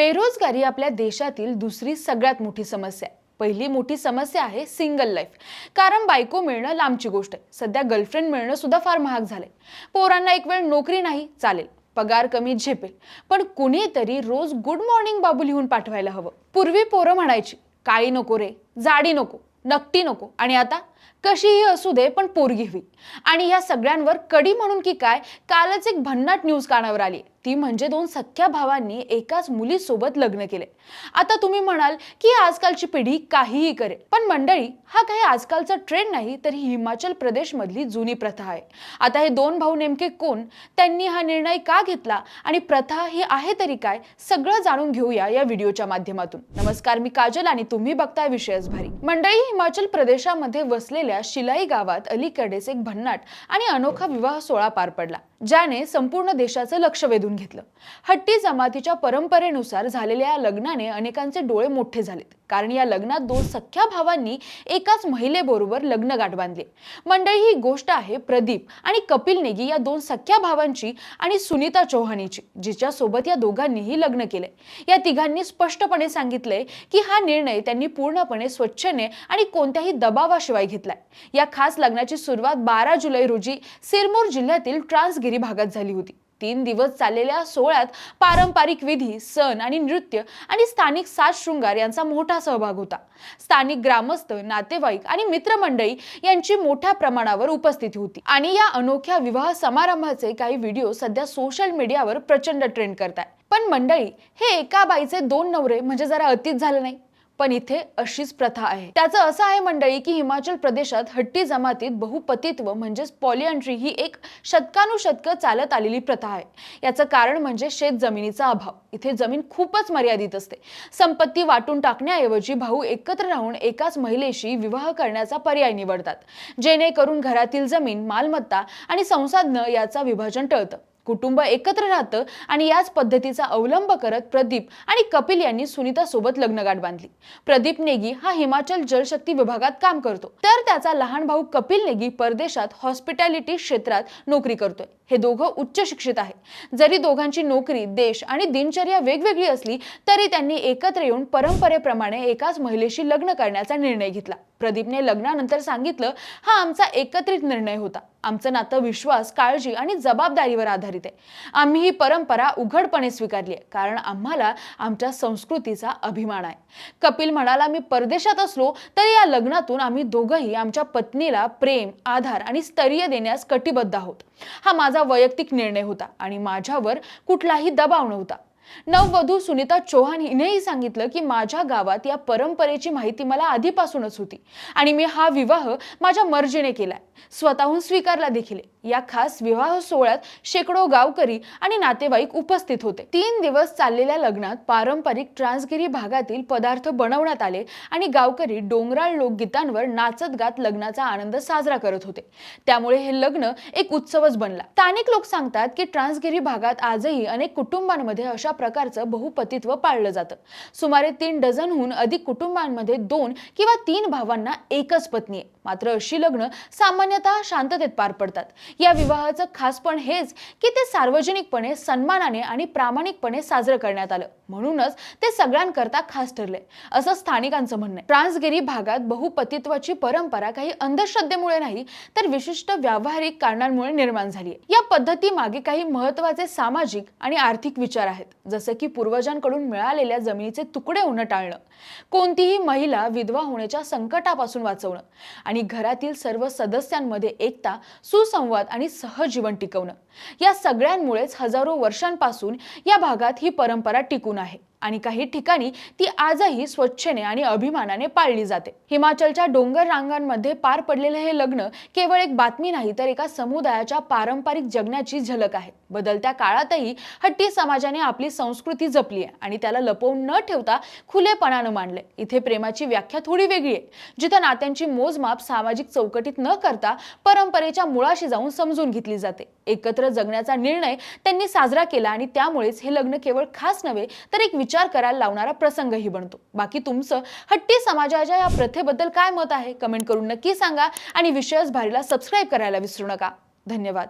बेरोजगारी आपल्या देशातील दुसरी सगळ्यात मोठी समस्या आहे. पहिली मोठी समस्या आहे सिंगल लाईफ कारण बायको मिळणं लांबची गोष्ट आहे. सध्या गर्लफ्रेंड मिळणं सुद्धा फार महाग झालंय. पोरांना एक वेळ नोकरी नाही चालेल. पगार कमी झेपेल. पण कुणीतरी रोज गुड मॉर्निंग बाबू लिहून पाठवायला हवं. पूर्वी पोरं म्हणायची काळी नको रे जाडी नको नकटी नको. आणि आता कशीही असू दे पण पोरगी हवी. आणि या सगळ्यांवर कडी म्हणून की काय कालच एक भन्नाट न्यूज कानावर आली. ती म्हणजे दोन सख्या भावांनी एकाच मुलीसोबत लग्न केले. आता तुम्ही म्हणाल की आजकालची पिढी काहीही करेल पण मंडळी हा काही आजकालचा ट्रेंड नाही तर ही हिमाचल प्रदेश मधली जुनी प्रथा आहे. आता हे दोन भाऊ नेमके कोण? त्यांनी हा निर्णय का घेतला? आणि प्रथा ही आहे तरी काय? सगळं जाणून घेऊया या व्हिडिओच्या माध्यमातून. नमस्कार मी काजल आणि तुम्ही बघताय विषयच भारी. मंडळी हिमाचल प्रदेशामध्ये वस असलेल्या शिलाई गावात अलीकडेच एक भन्नाट आणि अनोखा विवाह सोहळा पार पडला. ज्याने संपूर्ण देशाचं लक्ष वेधून घेतलं. हट्टी जमातीच्या परंपरेनुसार झालेल्या या लग्नाने अनेकांचे डोळे मोठे झालेत. कारण या लग्नात दोन सख्या भावांनी एकाच महिलेबरोबर लग्न गाठ बांधले. मंडळी ही गोष्ट आहे प्रदीप आणि कपिल नेगी या दोन सख्या भावांची आणि सुनीता चौहानीची जिच्या सोबत या दोघांनीही लग्न केलंय. या तिघांनी स्पष्टपणे सांगितले की हा निर्णय त्यांनी पूर्णपणे स्वच्छने आणि कोणत्याही दबावाशिवाय घेतलाय. या खास लग्नाची सुरुवात बारा जुलै रोजी सिरमोर जिल्ह्यातील ट्रान्स रत्नागिरी भागात झाली होती. तीन दिवस चाललेल्या सोहळ्यात पारंपरिक विधी सण आणि नृत्य आणि स्थानिक साज शृंगार यांचा मोठा सहभाग होता. स्थानिक ग्रामस्थ नातेवाईक आणि मित्रमंडळी यांची मोठ्या प्रमाणावर उपस्थिती होती आणि या अनोख्या विवाह समारंभाचे काही व्हिडिओ सध्या सोशल मीडियावर प्रचंड ट्रेंड करताय पण मंडळी हे एका बाईचे दोन नवरे म्हणजे जरा अतीत झालं नाही? पण इथे अशीच प्रथा आहे. त्याचं असं आहे मंडळी की हिमाचल प्रदेशात हट्टी जमातीत बहुपतित्व म्हणजेच पॉलिअंट्री ही एक शतकानुशतक चालत आलेली प्रथा आहे. याचं कारण म्हणजे शेत जमिनीचा अभाव. इथे जमीन खूपच मर्यादित असते. संपत्ती वाटून टाकण्याऐवजी भाऊ एकत्र राहून एकाच महिलेशी विवाह करण्याचा पर्याय निवडतात. जेणेकरून घरातील जमीन मालमत्ता आणि संसाधनं याचा विभाजन टळतं. कुटुंब एकत्र राहतं आणि याच पद्धतीचा अवलंब करत प्रदीप आणि कपिल यांनी सुनीता सोबत लग्नगाठ बांधली. प्रदीप नेगी हा हिमाचल जलशक्ती विभागात काम करतो. तर त्याचा लहान भाऊ कपिल नेगी परदेशात हॉस्पिटॅलिटी क्षेत्रात नोकरी करतोय. हे दोघं उच्च शिक्षित आहे जरी दोघांची नोकरी देश आणि दिनचर्या वेगवेगळी असली तरी त्यांनी एकत्र येऊन परंपरेप्रमाणे एकाच महिलेशी लग्न करण्याचा निर्णय घेतला. प्रदीपने लग्नानंतर सांगितलं हा आमचा एकत्रित निर्णय होता. आमचं नातं विश्वास काळजी आणि जबाबदारीवर आधारित आहे. आम्ही ही परंपरा उघडपणे स्वीकारली आहे कारण आम्हाला आमच्या संस्कृतीचा अभिमान आहे. कपिल म्हणाला मी परदेशात असलो तरी या लग्नातून आम्ही दोघंही आमच्या पत्नीला प्रेम आधार आणि स्तरीय देण्यास कटिबद्ध आहोत. हा माझा माझा वैयक्तिक निर्णय होता आणि माझ्यावर कुठलाही दबाव नव्हता. नववधू सुनीता चौहान हिनेही सांगितलं की माझ्या गावात या परंपरेची माहिती मला आधीपासूनच होती. आणि मी हा विवाह माझ्या मर्जीने केलाय. स्वतःहून स्वीकारला देखील या खास विवाह सोहळ्यात शेकडो गावकरी आणि नातेवाईक उपस्थित होते. तीन दिवस चाललेल्या लग्नात पारंपरिक ट्रान्सगिरी भागातील पदार्थ बनवण्यात आले आणि गावकरी डोंगराळ लोकगीतांवर नाचत गात लग्नाचा आनंद साजरा करत होते. त्यामुळे हे लग्न एक उत्सवच बनला. स्थानिक लोक सांगतात की ट्रान्सगिरी भागात आजही अनेक कुटुंबांमध्ये अशा प्रकारचं बहुपतित्व पाळलं जातं. सुमारे तीन डझनहून अधिक कुटुंबांमध्ये दोन किंवा तीन भावांना एकच पत्नी आहे. मात्र अशी लग्न सामान्यतः शांततेत पार पडतात. या विवाहाचं खासपण हेच की ते सार्वजनिकपणे सन्मानाने आणि प्रामाणिकपणे साजरं करण्यात आलं. म्हणूनच ते सगळ्यांकरता खास ठरले. असं स्थानिकांचं म्हणणं आहे. ट्रान्सगिरी भागात बहुपतित्वाची परंपरा काही अंधश्रद्धेमुळे नाही तर विशिष्ट व्यावहारिक कारणांमुळे निर्माण झाली आहे या पद्धती मागे काही महत्त्वाचे सामाजिक आणि आर्थिक विचार आहेत. जसं की पूर्वजांकडून मिळालेल्या जमिनीचे तुकडे होणं टाळणं कोणतीही महिला विधवा होण्याच्या संकटापासून वाचवणं आणि घरातील सर्व सदस्यांमध्ये एकता सुसंवाद आणि सहजीवन टिकवणं. या सगळ्यांमुळेच हजारो वर्षांपासून या भागात ही परंपरा टिकून आहे. आणि काही ठिकाणी ती आजही स्वच्छेने आणि अभिमानाने पाळली जाते. हिमाचलच्या डोंगर रांगांमध्ये पार पडलेले हे लग्न केवळ एक बातमी नाही तर एका समुदायाच्या पारंपरिक जगण्याची झलक आहे. बदलत्या काळातही हट्टी समाजाने आपली संस्कृती जपली आहे आणि त्याला लपवून न ठेवता खुलेपणानं मांडले इथे प्रेमाची व्याख्या थोडी वेगळी आहे जिथं नात्यांची मोजमाप सामाजिक चौकटीत न करता परंपरेच्या मुळाशी जाऊन समजून घेतली जाते. एकत्र जगण्याचा निर्णय त्यांनी साजरा केला आणि त्यामुळेच हे लग्न केवळ खास नव्हे तर एक विचार करायला लावणारा प्रसंगही बनतो. बाकी तुमचं हट्टी समाजाच्या या प्रथेबद्दल काय मत आहे? कमेंट करून नक्की सांगा आणि विषयच भारीला सबस्क्राईब करायला विसरू नका. धन्यवाद.